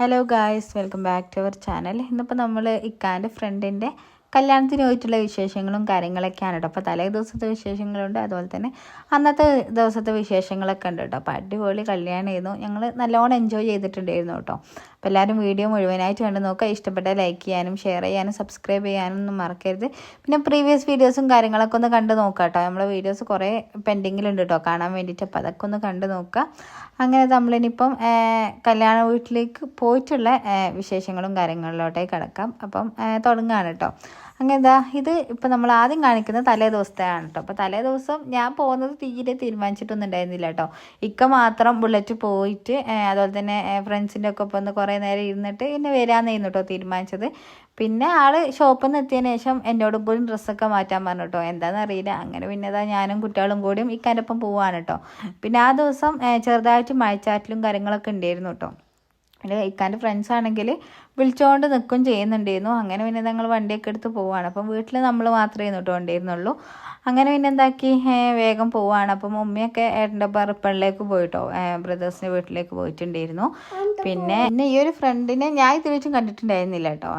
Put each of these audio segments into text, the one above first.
Hello guys welcome back to our channel ഇന്നിപ്പോൾ നമ്മൾ ഇക്കാന്റെ ഫ്രണ്ടിന്റെ കല്യാണത്തിന് പോയിട്ടുള്ള വിശേഷങ്ങളും കാര്യങ്ങളൊക്കെയാണ് കേട്ടോ. അപ്പോൾ തലേ ദിവസത്തെ വിശേഷങ്ങളുണ്ട്. അതുപോലെ തന്നെ അന്നത്തെ ദിവസത്തെ വിശേഷങ്ങളൊക്കെ ഉണ്ട് കേട്ടോ. അപ്പോൾ അടിപൊളി കല്യാണമായിരുന്നു. ഞങ്ങൾ നല്ലോണം എൻജോയ് ചെയ്തിട്ടുണ്ടായിരുന്നു കേട്ടോ. അപ്പോൾ എല്ലാവരും വീഡിയോ മുഴുവനായിട്ട് കണ്ട് നോക്കുക. ഇഷ്ടപ്പെട്ട ലൈക്ക് ചെയ്യാനും ഷെയർ ചെയ്യാനും സബ്സ്ക്രൈബ് ചെയ്യാനും ഒന്നും മറക്കരുത്. പിന്നെ പ്രീവിയസ് വീഡിയോസും കാര്യങ്ങളൊക്കെ ഒന്ന് കണ്ട് നോക്കാം കേട്ടോ. നമ്മളെ വീഡിയോസ് കുറേ പെൻഡിങ്ങിലുണ്ട് കേട്ടോ. കാണാൻ വേണ്ടിയിട്ട്. അപ്പോൾ അതൊക്കെ ഒന്ന് കണ്ട് നോക്കുക. അങ്ങനെ നമ്മളിനിപ്പം കല്യാണ വീട്ടിലേക്ക് പോയിട്ടുള്ള വിശേഷങ്ങളും കാര്യങ്ങളിലോട്ടേക്ക് കിടക്കാം. അപ്പം തുടങ്ങുകയാണ് കേട്ടോ. അങ്ങനെ ഇതാ ഇത് ഇപ്പം നമ്മൾ ആദ്യം കാണിക്കുന്നത് തലേ ദിവസത്തെയാണ് കേട്ടോ അപ്പോൾ തലേ ദിവസം ഞാൻ പോകുന്നത് തീരെ തീരുമാനിച്ചിട്ടൊന്നും ഉണ്ടായിരുന്നില്ല കേട്ടോ ഇക്ക മാത്രം ബുള്ളറ്റ് പോയിട്ട് അതുപോലെ തന്നെ ഫ്രണ്ട്സിന്റെ ഒക്കെ ഒപ്പം ഒന്ന് കുറേ നേരം ഇരുന്നിട്ട് പിന്നെ വരാമെന്നായിരുന്നു കേട്ടോ തീരുമാനിച്ചത്. പിന്നെ ആൾ ഷോപ്പിൽ നിന്ന് എത്തിയതിന് ശേഷം എന്നോടും കൂടി ഡ്രസ്സൊക്കെ മാറ്റാൻ പറഞ്ഞു കേട്ടോ എന്താണെന്ന് അറിയില്ല. അങ്ങനെ പിന്നെ അതാ ഞാനും കുട്ടികളും കൂടിയും ഇക്കാന്റെ ഒപ്പം പോവാണ് കേട്ടോ പിന്നെ ആ ദിവസം ചെറുതായിട്ട് മഴച്ചാറ്റിലും കാര്യങ്ങളൊക്കെ ഉണ്ടായിരുന്നു കേട്ടോ പിന്നെ ഇക്കാന്റെ ഫ്രണ്ട്സ് ആണെങ്കിൽ വിളിച്ചുകൊണ്ട് നിൽക്കും ചെയ്യുന്നുണ്ടായിരുന്നു. അങ്ങനെ പിന്നെ ഞങ്ങൾ വണ്ടിയൊക്കെ എടുത്ത് പോവാണ്. അപ്പം വീട്ടിൽ നമ്മൾ മാത്രമേ കേട്ടോ ഉണ്ടായിരുന്നുള്ളൂ അങ്ങനെ പിന്നെ എന്താക്കി? വേഗം പോവാണ്. അപ്പം മമ്മിയൊക്കെ ഏട്ടന്റെ പറപ്പള്ളിലേക്ക് പോയിട്ടോ? ബ്രദേഴ്സിന്റെ വീട്ടിലേക്ക് പോയിട്ടുണ്ടായിരുന്നു. പിന്നെ പിന്നെ ഈ ഒരു ഫ്രണ്ടിനെ ഞാൻ ഇത് വെച്ചും കണ്ടിട്ടുണ്ടായിരുന്നില്ല കേട്ടോ.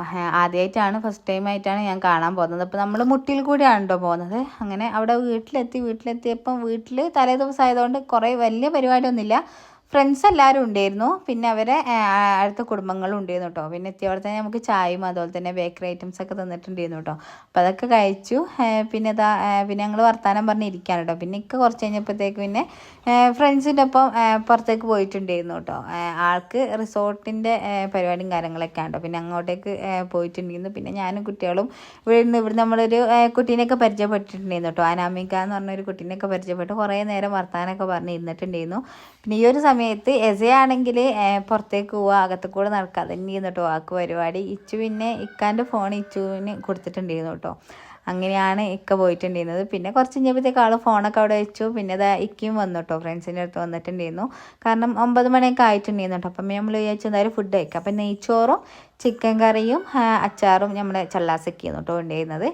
ആദ്യമായിട്ടാണ് ഫസ്റ്റ് ടൈം ആയിട്ടാണ് ഞാൻ കാണാൻ പോകുന്നത്. അപ്പോൾ നമ്മൾ മുട്ടിയിൽ കൂടിയാണ് കേട്ടോ പോകുന്നത്. അങ്ങനെ അവിടെ വീട്ടിലെത്തി വീട്ടിലെത്തിയപ്പം വീട്ടിൽ തലേ ദിവസമായതുകൊണ്ട് കുറേ വലിയ പരിപാടിയൊന്നുമില്ല. ഫ്രണ്ട്സ് എല്ലാവരും ഉണ്ടായിരുന്നു. പിന്നെ അവരെ അടുത്ത കുടുംബങ്ങളും ഉണ്ടായിരുന്നു കേട്ടോ. പിന്നെ എത്തിയവിടെ തന്നെ നമുക്ക് ചായയും അതുപോലെ തന്നെ ബേക്കറി ഐറ്റംസ് ഒക്കെ തന്നിട്ടുണ്ടായിരുന്നു കേട്ടോ. അപ്പോൾ അതൊക്കെ കഴിച്ചു. പിന്നെ അതാ പിന്നെ ഞങ്ങൾ വർത്തമാനം പറഞ്ഞിരിക്കുകയാണ് കേട്ടോ. പിന്നെ ഇക്ക കുറച്ച് കഴിഞ്ഞപ്പോഴത്തേക്ക് പിന്നെ ഫ്രണ്ട്സിന്റെ ഒപ്പം പുറത്തേക്ക് പോയിട്ടുണ്ടായിരുന്നു കേട്ടോ. ആൾക്ക് റിസോർട്ടിന്റെ പരിപാടിയും കാര്യങ്ങളൊക്കെ ഉണ്ടോ പിന്നെ അങ്ങോട്ടേക്ക് പോയിട്ടുണ്ടായിരുന്നു. പിന്നെ ഞാനും കുട്ടികളും ഇവിടെ നിന്ന് ഇവിടെ നമ്മളൊരു കുട്ടീനെയൊക്കെ പരിചയപ്പെട്ടിട്ടുണ്ടായിരുന്നു കേട്ടോ. അനാമിക എന്ന് പറഞ്ഞൊരു കുട്ടീനെയൊക്കെ പരിചയപ്പെട്ട്. കുറേ നേരം വർത്തമാനമൊക്കെ പറഞ്ഞ് ഇരുന്നിട്ടുണ്ടായിരുന്നു. പിന്നെ ഈ ഒരു സമയത്ത് എസയാണെങ്കിൽ പുറത്തേക്ക് പോവുക അകത്ത് കൂടെ നടക്കുക തന്നെയായിരുന്നു കേട്ടോ ആക്ക് പരിപാടി. ഇച്ചു പിന്നെ ഇക്കാന്റെ ഫോൺ ഇച്ചുവിന് കൊടുത്തിട്ടുണ്ടായിരുന്നു കേട്ടോ. അങ്ങനെയാണ് ഇക്ക പോയിട്ടുണ്ടായിരുന്നത്. പിന്നെ കുറച്ച് കഴിഞ്ഞപ്പോഴത്തേക്ക് ആൾ ഫോണൊക്കെ അവിടെ വെച്ചു. പിന്നെ അത് ഇക്കയും വന്നു കേട്ടോ ഫ്രണ്ട്സിന്റെ അടുത്ത് വന്നിട്ടുണ്ടായിരുന്നു. കാരണം ഒമ്പത് മണിയൊക്കെ ആയിട്ടുണ്ടായിരുന്നു കേട്ടോ. അപ്പം നമ്മൾ വിചാരിച്ചു എന്തായാലും ഫുഡ് കഴിക്കുക അപ്പം നെയ്ച്ചോറും ചിക്കൻ കറിയും അച്ചാറും നമ്മുടെ ചല്ലാസൊക്കെയാണ് കേട്ടോ ഉണ്ടായിരുന്നത്.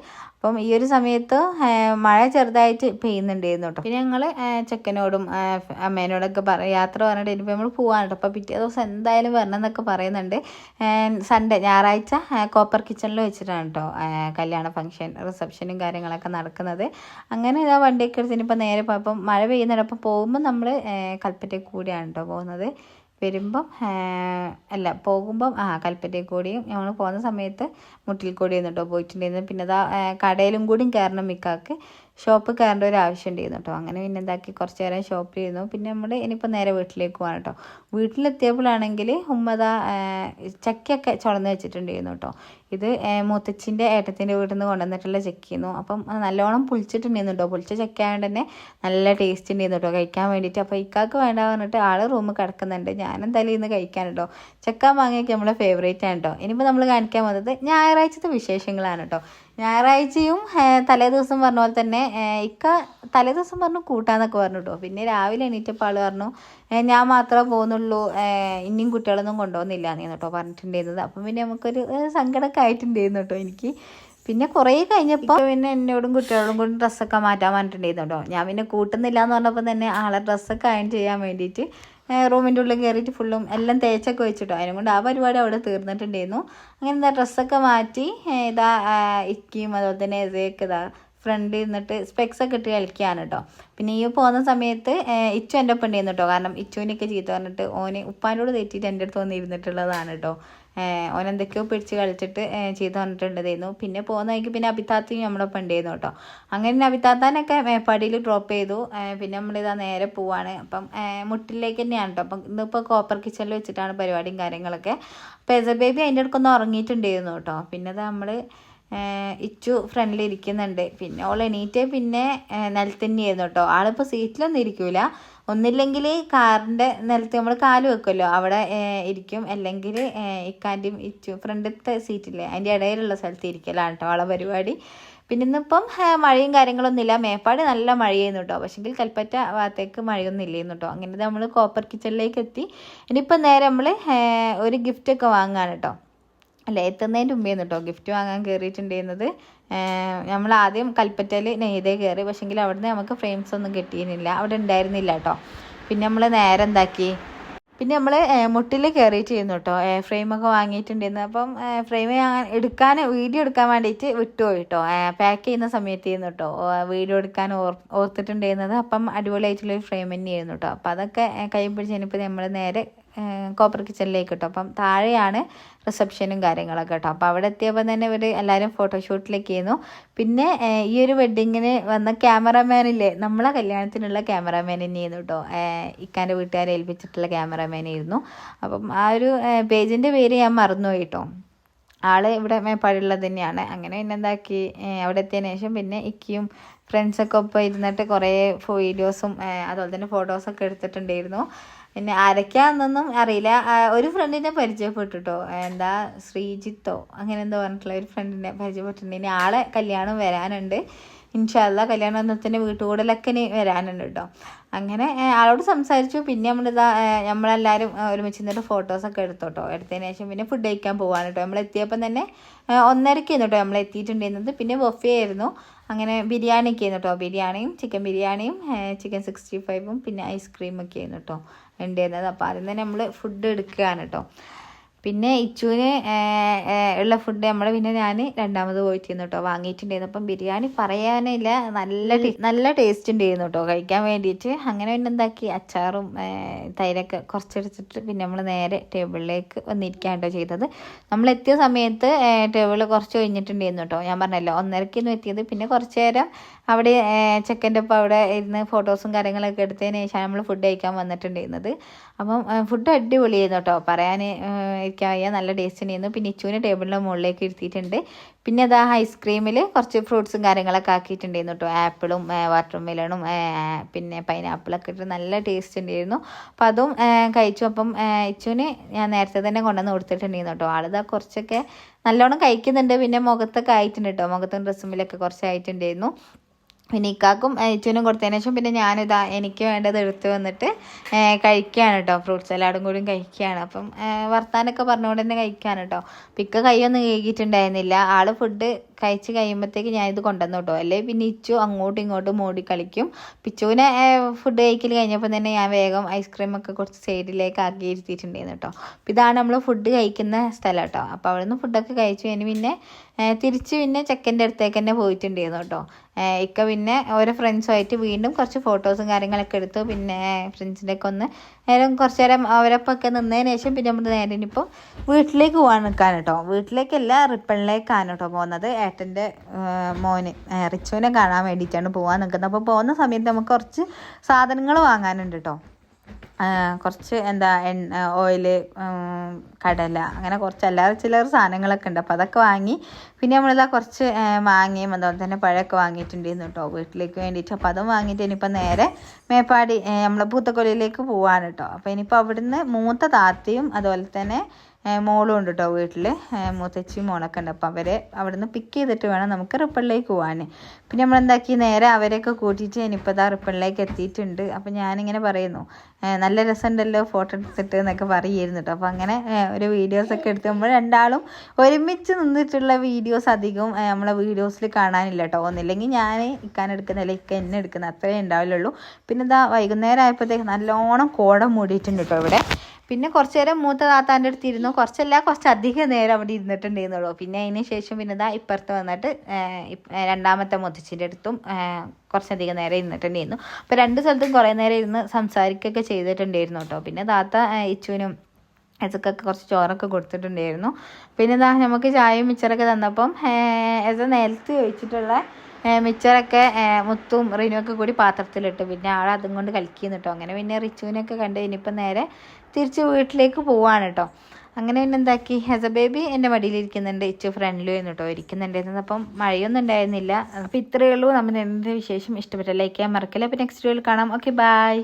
അപ്പം ഈ ഒരു സമയത്ത് മഴ ചെറുതായിട്ട് പെയ്യുന്നുണ്ടായിരുന്നു കേട്ടോ പിന്നെ ഞങ്ങൾ ചെക്കനോടും അമ്മേനോടൊക്കെ പറയും യാത്ര പറഞ്ഞിട്ട് ഇനിയിപ്പോൾ നമ്മൾ പോകാൻ കേട്ടോ അപ്പോൾ പിറ്റേ ദിവസം എന്തായാലും വരണം എന്നൊക്കെ പറയുന്നുണ്ട് സൺഡേ ഞായറാഴ്ച കോപ്പർ കിച്ചണിൽ വെച്ചിട്ടാണ് കേട്ടോ കല്യാണ ഫംഗ്ഷൻ റിസപ്ഷനും കാര്യങ്ങളൊക്കെ നടക്കുന്നത്. അങ്ങനെ ഇതാ വണ്ടിയൊക്കെ എടുത്തിട്ട് ഇനിയിപ്പോൾ നേരെ അപ്പം മഴ പെയ്യുന്നുണ്ട് അപ്പോൾ പോകുമ്പോൾ നമ്മൾ കൽപ്പറ്റയിൽ കൂടിയാണ് കേട്ടോ പോകുന്നത്. വരുമ്പം അല്ല പോകുമ്പം ആ കൽപ്പറ്റയിൽ കൂടിയും ഞങ്ങൾ പോകുന്ന സമയത്ത് മുട്ടിൽ കൂടിയും കേട്ടോ പോയിട്ടുണ്ടായിരുന്നു പിന്നെ അതാ കടയിലും കൂടിയും കയറണം മിക്കാക്ക്. ഷോപ്പ് കയറേണ്ട ഒരു ആവശ്യം ഉണ്ടായിരുന്നു കേട്ടോ. അങ്ങനെ പിന്നെ എന്താക്കി കുറച്ച് നേരം ഷോപ്പിൽ ഇരുന്നു. പിന്നെ നമ്മൾ ഇനിയിപ്പോൾ നേരെ വീട്ടിലേക്ക് പോകണം കേട്ടോ. വീട്ടിലെത്തിയപ്പോഴാണെങ്കിൽ ഉമ്മത ചക്കയൊക്കെ ചുളന്ന് വെച്ചിട്ടുണ്ടായിരുന്നു കേട്ടോ. ഇത് മുത്തച്ഛന്റെ ഏട്ടത്തിന്റെ വീട്ടിൽ നിന്ന് കൊണ്ടുവന്നിട്ടുള്ള ചക്കയായിരുന്നു. അപ്പം നല്ലോണം പുളിച്ചിട്ടുണ്ടായിരുന്നു കേട്ടോ. പുളിച്ച ചക്ക ആയതുകൊണ്ട് തന്നെ നല്ല ടേസ്റ്റ് ഉണ്ടായിരുന്നു കേട്ടോ. കഴിക്കാൻ വേണ്ടിയിട്ട്. അപ്പോൾ ഇക്കാക്ക് വേണ്ട പറഞ്ഞിട്ട് ആൾ റൂമിൽ കിടക്കുന്നുണ്ട്. ഞാൻ എന്തായാലും ഇന്ന് കഴിക്കാൻ കേട്ടോ. ചക്ക മാങ്ങയൊക്കെ നമ്മളെ ഫേവറേറ്റ് ആണ് കേട്ടോ. ഇനിയിപ്പോൾ നമ്മൾ കാണിക്കാൻ പോകുന്നത് ഞായറാഴ്ചത്തെ വിശേഷങ്ങളാണ് കേട്ടോ. ഞായറാഴ്ചയും തലേദിവസം തലേ ദിവസം പറഞ്ഞ പോലെ തന്നെ ഇക്ക തലേ ദിവസം പറഞ്ഞു കൂട്ടാന്നൊക്കെ പറഞ്ഞു കേട്ടോ പിന്നെ രാവിലെ എണീറ്റപ്പോൾ പറഞ്ഞു ഞാൻ മാത്രമേ പോകുന്നുള്ളൂ ഇനിയും കുട്ടികളൊന്നും കൊണ്ടുപോകുന്നില്ല എന്ന് കേട്ടോ പറഞ്ഞിട്ടുണ്ടായിരുന്നത്. അപ്പം പിന്നെ നമുക്കൊരു സങ്കടമൊക്കെ ആയിട്ടുണ്ടായിരുന്നു കേട്ടോ എനിക്ക്. പിന്നെ കുറേ കഴിഞ്ഞപ്പോൾ പിന്നെ എന്നോടും കുട്ടികളോടും കൂടി ഡ്രസ്സൊക്കെ മാറ്റാൻ പറഞ്ഞിട്ടുണ്ടായിരുന്നു കേട്ടോ ഞാൻ പിന്നെ കൂട്ടുന്നില്ല എന്ന് പറഞ്ഞപ്പോൾ തന്നെ ആളെ ഡ്രസ്സൊക്കെ അയൺ ചെയ്യാൻ വേണ്ടിയിട്ട് റൂമിന്റെ ഉള്ളിൽ കയറിയിട്ട് ഫുള്ളും എല്ലാം തേച്ചൊക്കെ വെച്ചിട്ടോ. അതിനും കൊണ്ട് ആ പരിപാടി അവിടെ തീർന്നിട്ടുണ്ടായിരുന്നു. അങ്ങനെ എന്താ ഡ്രസ്സൊക്കെ മാറ്റി ഇതാ ഇക്കിയും അതുപോലെ തന്നെ എസയൊക്കെ ഇതാ ഫ്രണ്ട് ഇരുന്നിട്ട് സ്പെക്സ് ഒക്കെ ഇട്ട് കളിക്കുകയാണ് കേട്ടോ പിന്നെ ഈ പോകുന്ന സമയത്ത് ഇച്ചു എന്റെ ഒപ്പം ഉണ്ടായിരുന്നു കേട്ടോ കാരണം ഇച്ചുവിനൊക്കെ ചീത്ത പറഞ്ഞിട്ട് ഓന് ഉപ്പാനോട് തെറ്റിയിട്ട് എന്റെ അടുത്ത് വന്ന് ഇരുന്നിട്ടുള്ളതാണ് കേട്ടോ ഓൻ എന്തൊക്കെയോ പിടിച്ച് കളിച്ചിട്ട് ചെയ്ത് പറഞ്ഞിട്ടുണ്ടായിരുന്നു പിന്നെ പോകുന്ന വഴിക്ക് പിന്നെ അഭിതാത്തയും നമ്മുടെ ഒപ്പം ഉണ്ടായിരുന്നു കേട്ടോ. അങ്ങനെ അഭിതാത്താനൊക്കെ മേപ്പാടിയിൽ ഡ്രോപ്പ് ചെയ്തു. പിന്നെ നമ്മളിതാ നേരെ പോവാണ്. അപ്പം മുട്ടിലേക്ക് തന്നെയാണ് കേട്ടോ. അപ്പം ഇന്നിപ്പോൾ കോപ്പർ കിച്ചണിൽ വെച്ചിട്ടാണ് പരിപാടിയും കാര്യങ്ങളൊക്കെ. അപ്പോൾ എസ ബേബി അതിന്റെ അടുക്കൊന്ന് ഉറങ്ങിയിട്ടുണ്ടായിരുന്നു കേട്ടോ. പിന്നെ അത് നമ്മൾ ഇച്ചു ഫ്രണ്ടിൽ ഇരിക്കുന്നുണ്ട്. പിന്നെ ഓൾ എണീറ്റ് പിന്നെ നിലത്തന്നെയായിരുന്നു നിലത്ത് തന്നെയായിരുന്നു കേട്ടോ. ആളിപ്പോൾ സീറ്റിലൊന്നും ഇരിക്കൂല. ഒന്നില്ലെങ്കിൽ കാറിന്റെ നിലത്ത് നമ്മൾ കാൽ വെക്കുമല്ലോ. അവിടെ ഇരിക്കും. അല്ലെങ്കിൽ ഇക്കാന്റെയും ഇച്ചു ഫ്രണ്ടത്തെ സീറ്റില്ലേ അതിന്റെ ഇടയിലുള്ള സ്ഥലത്ത് ഇരിക്കലാണ് കേട്ടോ ആളെ പരിപാടി. പിന്നെ ഇന്നിപ്പം മഴയും കാര്യങ്ങളൊന്നും ഇല്ല. മേപ്പാട് നല്ല മഴയായിരുന്നു കേട്ടോ. പക്ഷെങ്കിൽ കൽപ്പറ്റ ഭാഗത്തേക്ക് മഴയൊന്നും ഇല്ലായിരുന്നു കേട്ടോ. അങ്ങനെ നമ്മൾ കോപ്പർ കിച്ചണിലേക്ക് എത്തി. ഇനിയിപ്പം നേരെ നമ്മൾ ഒരു ഗിഫ്റ്റൊക്കെ വാങ്ങാണ് കേട്ടോ. അല്ല എത്തുന്നതിന്റെ മുമ്പേന്ന് കേട്ടോ ഗിഫ്റ്റ് വാങ്ങാൻ കയറിയിട്ടുണ്ടായിരുന്നത് നമ്മൾ ആദ്യം കൽപ്പറ്റയിൽ നെയ്തേ കയറി പക്ഷെങ്കിൽ അവിടുന്ന് നമുക്ക് ഫ്രെയിംസ് ഒന്നും കിട്ടിയിരുന്നില്ല. അവിടെ ഉണ്ടായിരുന്നില്ല കേട്ടോ പിന്നെ നമ്മൾ നേരെ എന്താക്കി? പിന്നെ നമ്മൾ മുട്ടിൽ കയറിയിട്ട് ചെയ്യുന്നു കേട്ടോ ഫ്രെയിമൊക്കെ വാങ്ങിയിട്ടുണ്ടായിരുന്നു. അപ്പം ഫ്രെയിം എടുക്കാൻ വീഡിയോ എടുക്കാൻ വേണ്ടിയിട്ട് വിട്ടുപോയി കേട്ടോ പാക്ക് ചെയ്യുന്ന സമയത്ത് ചെയ്യുന്നു കേട്ടോ വീഡിയോ എടുക്കാൻ ഓർ ഓർത്തിട്ടുണ്ടായിരുന്നത്. അപ്പം അടിപൊളിയായിട്ടുള്ളൊരു ഫ്രെയിം തന്നെയായിരുന്നു കേട്ടോ അപ്പം അതൊക്കെ കൈ പിടിച്ചതിനിപ്പോൾ നമ്മൾ നേരെ കോപ്പർ കിച്ചണിലേക്ക് കേട്ടോ അപ്പം താഴെയാണ് റിസപ്ഷനും കാര്യങ്ങളൊക്കെ കേട്ടോ അപ്പോൾ അവിടെ എത്തിയപ്പോൾ തന്നെ ഇവർ എല്ലാവരും ഫോട്ടോഷൂട്ടിലേക്ക് ചെയ്യുന്നു പിന്നെ ഈ ഒരു വെഡ്ഡിങ്ങിന് വന്ന ക്യാമറാമാനില്ലേ നമ്മളെ കല്യാണത്തിനുള്ള ക്യാമറാമാൻ തന്നെയായിരുന്നു കേട്ടോ ഇക്കാന്റെ വീട്ടുകാരെ ഏൽപ്പിച്ചിട്ടുള്ള ക്യാമറാമാനായിരുന്നു അപ്പം ആ ഒരു പേജിന്റെ പേര് ഞാൻ മറന്നുപോയി കേട്ടോ ആൾ ഇവിടെ മേപ്പാടുള്ളത് തന്നെയാണ്. അങ്ങനെ പിന്നെ എന്താക്കി? അവിടെ എത്തിയതിന് ശേഷം പിന്നെ ഇക്കിയും ഫ്രണ്ട്സൊക്കെ ഒപ്പം ഇരുന്നിട്ട് കുറേ വീഡിയോസും അതുപോലെ തന്നെ ഫോട്ടോസൊക്കെ എടുത്തിട്ടുണ്ടായിരുന്നു. പിന്നെ ആരൊക്കെയാണെന്നൊന്നും അറിയില്ല. ഒരു ഫ്രണ്ടിനെ പരിചയപ്പെട്ടുട്ടോ. എന്താ ശ്രീജിത്തോ. അങ്ങനെ എന്തോ പറഞ്ഞിട്ടുള്ള ഒരു ഫ്രണ്ടിനെ പരിചയപ്പെട്ടിട്ടുണ്ട്. ഇനി ആളെ കല്യാണം വരാനുണ്ട്. ഇൻഷാല്ല കല്യാണത്തിന് വീട്ടുകൂടലൊക്കെ ഇനി വരാനുണ്ട് കേട്ടോ. അങ്ങനെ ആളോട് സംസാരിച്ചു. പിന്നെ നമ്മളിതാ നമ്മളെല്ലാവരും ഒരുമിച്ച് നിന്നിട്ട് ഫോട്ടോസൊക്കെ എടുത്തോട്ടോ. എടുത്തതിന് ശേഷം പിന്നെ ഫുഡ് കഴിക്കാൻ പോകാൻ കേട്ടോ. നമ്മൾ എത്തിയപ്പം തന്നെ ഒന്നരക്കായിരുന്നു കേട്ടോ നമ്മൾ എത്തിയിട്ടുണ്ടായിരുന്നത്. പിന്നെ ബൊഫേ ആയിരുന്നു. അങ്ങനെ ബിരിയാണിയൊക്കെ ആയിരുന്നു കേട്ടോ. ബിരിയാണിയും ചിക്കൻ ബിരിയാണിയും ചിക്കൻ സിക്സ്റ്റി ഫൈവും പിന്നെ ഐസ്ക്രീമൊക്കെ ആയിരുന്നു കേട്ടോ. ഉണ്ടായിരുന്നത്. അപ്പോൾ ആദ്യം തന്നെ നമ്മൾ ഫുഡ് എടുക്കുകയാണ് കേട്ടോ. പിന്നെ ഇച്ചുവിന് ഉള്ള ഫുഡ് നമ്മൾ പിന്നെ ഞാൻ രണ്ടാമത് പോയിട്ടിരുന്നു കേട്ടോ വാങ്ങിയിട്ടുണ്ടായിരുന്നു. അപ്പം ബിരിയാണി പറയാനില്ല. നല്ല നല്ല ടേസ്റ്റ് ഉണ്ടായിരുന്നു കേട്ടോ കഴിക്കാൻ വേണ്ടിയിട്ട്. അങ്ങനെ പിന്നെ എന്താക്കി? അച്ചാറും തൈരൊക്കെ കുറച്ചെടുത്തിട്ട് പിന്നെ നമ്മൾ നേരെ ടേബിളിലേക്ക് വന്നിരിക്കാൻ കേട്ടോ ചെയ്തത്. നമ്മൾ എത്തിയ സമയത്ത് ടേബിൾ കുറച്ച് കഴിഞ്ഞിട്ടുണ്ടായിരുന്നു കേട്ടോ ഞാൻ പറഞ്ഞല്ലോ ഒന്നരക്കൊന്നും എത്തിയത്. പിന്നെ കുറച്ച് നേരം അവിടെ ചെക്കന്റെ ഒപ്പം അവിടെ ഇരുന്ന് ഫോട്ടോസും കാര്യങ്ങളൊക്കെ എടുത്തതിന് ശേഷം നമ്മൾ ഫുഡ് കഴിക്കാൻ വന്നിട്ടുണ്ടായിരുന്നത്. അപ്പം ഫുഡ് അടിപൊളിയായിരുന്നു കേട്ടോ പറയാൻ ഇരിക്കാൻ നല്ല ടേസ്റ്റ് തന്നെയായിരുന്നു പിന്നെ ഇച്ചുവിനെ ടേബിളിന്റെ മുകളിലേക്ക് ഇരുത്തിയിട്ടുണ്ട്. പിന്നെ അത് ആ ഐസ്ക്രീമിൽ കുറച്ച് ഫ്രൂട്ട്സും കാര്യങ്ങളൊക്കെ ആക്കിയിട്ടുണ്ടായിരുന്നു കേട്ടോ ആപ്പിളും വാട്ടർ മെലണും പിന്നെ പൈനാപ്പിളൊക്കെ ഇട്ട് നല്ല ടേസ്റ്റ് ഉണ്ടായിരുന്നു അപ്പം അതും കഴിച്ചു. അപ്പം ഇച്ചുവിന് ഞാൻ നേരത്തെ തന്നെ കൊണ്ടുവന്ന് കൊടുത്തിട്ടുണ്ടായിരുന്നു കേട്ടോ ആളിതാ കുറച്ചൊക്കെ നല്ലോണം കഴിക്കുന്നുണ്ട്. പിന്നെ മുഖത്തൊക്കെ ആയിട്ടുണ്ട് കേട്ടോ മുഖത്തും ഡ്രസ്സുമിലൊക്കെ കുറച്ചായിട്ടുണ്ടായിരുന്നു പിന്നെ ഇക്കാക്കും അയച്ചനും കൊടുത്തതിന് ശേഷം പിന്നെ ഞാനിതാ എനിക്ക് വേണ്ടത് എടുത്ത് വന്നിട്ട് കഴിക്കുകയാണ് കേട്ടോ ഫ്രൂട്ട് സലാഡും കൂടി കഴിക്കുകയാണ് അപ്പം വർത്താനൊക്കെ പറഞ്ഞുകൊണ്ട് തന്നെ കഴിക്കുകയാണ് കേട്ടോ പിക്ക കൈയൊന്നും കഴുകിയിട്ടുണ്ടായിരുന്നില്ല. ആൾ ഫുഡ് കഴിച്ച് കഴിയുമ്പോഴത്തേക്ക് ഞാനിത് കൊണ്ടുവന്നു കേട്ടോ. അല്ലേ പിന്നെ ഇച്ചു അങ്ങോട്ടും ഇങ്ങോട്ടും മൂടി കളിക്കും. പിച്ചുവിനെ ഫുഡ് കഴിക്കൽ കഴിഞ്ഞപ്പോൾ തന്നെ ഞാൻ വേഗം ഐസ്ക്രീം ഒക്കെ കുറച്ച് സൈഡിലേക്ക് ആക്കി ഇരുത്തിയിട്ടുണ്ടായിരുന്നു കേട്ടോ. അപ്പോൾ ഇതാണ് നമ്മൾ ഫുഡ് കഴിക്കുന്ന സ്ഥലം കേട്ടോ. അപ്പോൾ അവിടെ നിന്ന് ഫുഡൊക്കെ കഴിച്ചു കഴിഞ്ഞ് പിന്നെ തിരിച്ച് പിന്നെ ചെക്കന്റെ അടുത്തേക്ക് തന്നെ പോയിട്ടുണ്ടായിരുന്നു കേട്ടോ. ഇക്ക പിന്നെ ഓരോ ഫ്രണ്ട്സുമായിട്ട് വീണ്ടും കുറച്ച് ഫോട്ടോസും കാര്യങ്ങളൊക്കെ എടുത്തു. പിന്നെ ഫ്രണ്ട്സിന്റെ ഒക്കെ ഒന്ന് നേരം കുറച്ച് നേരം അവരൊപ്പം ഒക്കെ നിന്നതിന് ശേഷം പിന്നെ നമ്മൾ നേരെ ഇനിയിപ്പോൾ വീട്ടിലേക്ക് പോകാൻ നിൽക്കാൻ കേട്ടോ. വീട്ടിലേക്കല്ല റിപ്പണിലേക്കാണ് കേട്ടോ പോകുന്നത്. ഏട്ടന്റെ മോന് റിച്ചുവിനെ കാണാൻ വേണ്ടിയിട്ടാണ് പോകാൻ നിൽക്കുന്നത്. അപ്പോൾ പോകുന്ന സമയത്ത് നമുക്ക് കുറച്ച് സാധനങ്ങൾ വാങ്ങാനുണ്ട് കേട്ടോ. കുറച്ച് എന്താ എണ്ണ ഓയിൽ കടല അങ്ങനെ കുറച്ച് അല്ലാതെ ചില സാധനങ്ങളൊക്കെ ഉണ്ട്. അപ്പോൾ അതൊക്കെ വാങ്ങി. പിന്നെ നമ്മളിതാ കുറച്ച് മാങ്ങയും അതുപോലെ തന്നെ പഴമൊക്കെ വാങ്ങിയിട്ടുണ്ടായിരുന്നു കേട്ടോ വീട്ടിലേക്ക് വേണ്ടിയിട്ട്. അപ്പോൾ അതും വാങ്ങിയിട്ട് ഇനിയിപ്പോൾ നേരെ മേപ്പാടി നമ്മളെ പൂത്തക്കൊലയിലേക്ക് പോവാണ് കേട്ടോ. അപ്പോൾ ഇനിയിപ്പോൾ അവിടുന്ന് മൂത്ത താത്തയും അതുപോലെ തന്നെ മോളും ഉണ്ട് കേട്ടോ വീട്ടിൽ മൂത്തച്ചി മോളൊക്കെ ഉണ്ട്. അപ്പോൾ അവരെ അവിടുന്ന് പിക്ക് ചെയ്തിട്ട് വേണം നമുക്ക് റിപ്പിളിലേക്ക് പോകാൻ പിന്നെ നമ്മൾ എന്താക്കി നേരെ അവരെയൊക്കെ കൂട്ടിയിട്ട് ഇനിയിപ്പോൾ ഇതാ റിപ്പിളിലേക്ക് എത്തിയിട്ടുണ്ട്. അപ്പോൾ ഞാനിങ്ങനെ പറയുന്നു നല്ല രസമുണ്ടല്ലോ ഫോട്ടോ എടുത്തിട്ട് എന്നൊക്കെ പറയുമായിരുന്നു കേട്ടോ. അപ്പോൾ അങ്ങനെ ഒരു വീഡിയോസൊക്കെ എടുത്ത് നമ്മൾ രണ്ടാളും ഒരുമിച്ച് നിന്നിട്ടുള്ള വീഡിയോസ് അധികം നമ്മളെ വീഡിയോസിൽ കാണാനില്ല കേട്ടോ ഒന്നില്ലെങ്കിൽ ഞാൻ ഇക്കാൻ എടുക്കുന്ന അല്ലെങ്കിൽ ഇക്ക എന്നെ എടുക്കുന്ന അത്രേ ഉണ്ടാവില്ലുള്ളൂ പിന്നെ ഇതാ വൈകുന്നേരം ആയപ്പോഴത്തേക്ക് നല്ലോണം കോട മൂടിയിട്ടുണ്ട് കേട്ടോ ഇവിടെ. പിന്നെ കുറച്ച് നേരം മൂത്ത താത്താന്റെ അടുത്ത് ഇരുന്നു. കുറച്ചല്ല കുറച്ച് അധികം നേരം അവിടെ ഇരുന്നിട്ടുണ്ടായിരുന്നുള്ളൂ. പിന്നെ അതിന് ശേഷം പിന്നെ ഇതാ ഇപ്പുറത്ത് വന്നിട്ട് രണ്ടാമത്തെ മുത്തച്ഛന്റെ അടുത്തും കുറച്ചധികം നേരം ഇരുന്നിട്ടുണ്ടായിരുന്നു. അപ്പോൾ രണ്ട് സ്ഥലത്തും കുറേ നേരം ഇരുന്ന് സംസാരിക്കുകയൊക്കെ ചെയ്തിട്ടുണ്ടായിരുന്നു കേട്ടോ പിന്നെ താത്ത ഇച്ചുവിനും എസക്കൊക്കെ കുറച്ച് ചോറൊക്കെ കൊടുത്തിട്ടുണ്ടായിരുന്നു. പിന്നെ ഇതാ നമുക്ക് ചായയും മിച്ചറൊക്കെ തന്നപ്പം എസ നേരത്തെ ചോദിച്ചിട്ടുള്ള മിച്ചറൊക്കെ മുത്തും റിനുവൊക്കെ കൂടി പാത്രത്തിലിട്ട്. പിന്നെ ആൾ അതും കൊണ്ട് കളിക്കുന്നു കേട്ടോ അങ്ങനെ പിന്നെ റിച്ചുവിനൊക്കെ കണ്ട് ഇനിയിപ്പം നേരെ തിരിച്ച് വീട്ടിലേക്ക് പോവാണ് കേട്ടോ അങ്ങനെ പിന്നെ എന്താക്കി? ഹെസ ബേബി എന്റെ മടിയിലിരിക്കുന്നുണ്ട്. ഇച്ചു ഫ്രണ്ടിലും കേട്ടോ ഇരിക്കുന്നുണ്ടായിരുന്നത് അപ്പം മഴയൊന്നും ഉണ്ടായിരുന്നില്ല. അപ്പം ഇത്രയേ ഉള്ളൂ. നമ്മൾ എന്ത് വിശേഷം. ഇഷ്ടപ്പെട്ട ലൈക്ക് ചെയ്യാൻ മറക്കില്ല. അപ്പം നെക്സ്റ്റ് വീഡിയോയിൽ കാണാം. Okay bye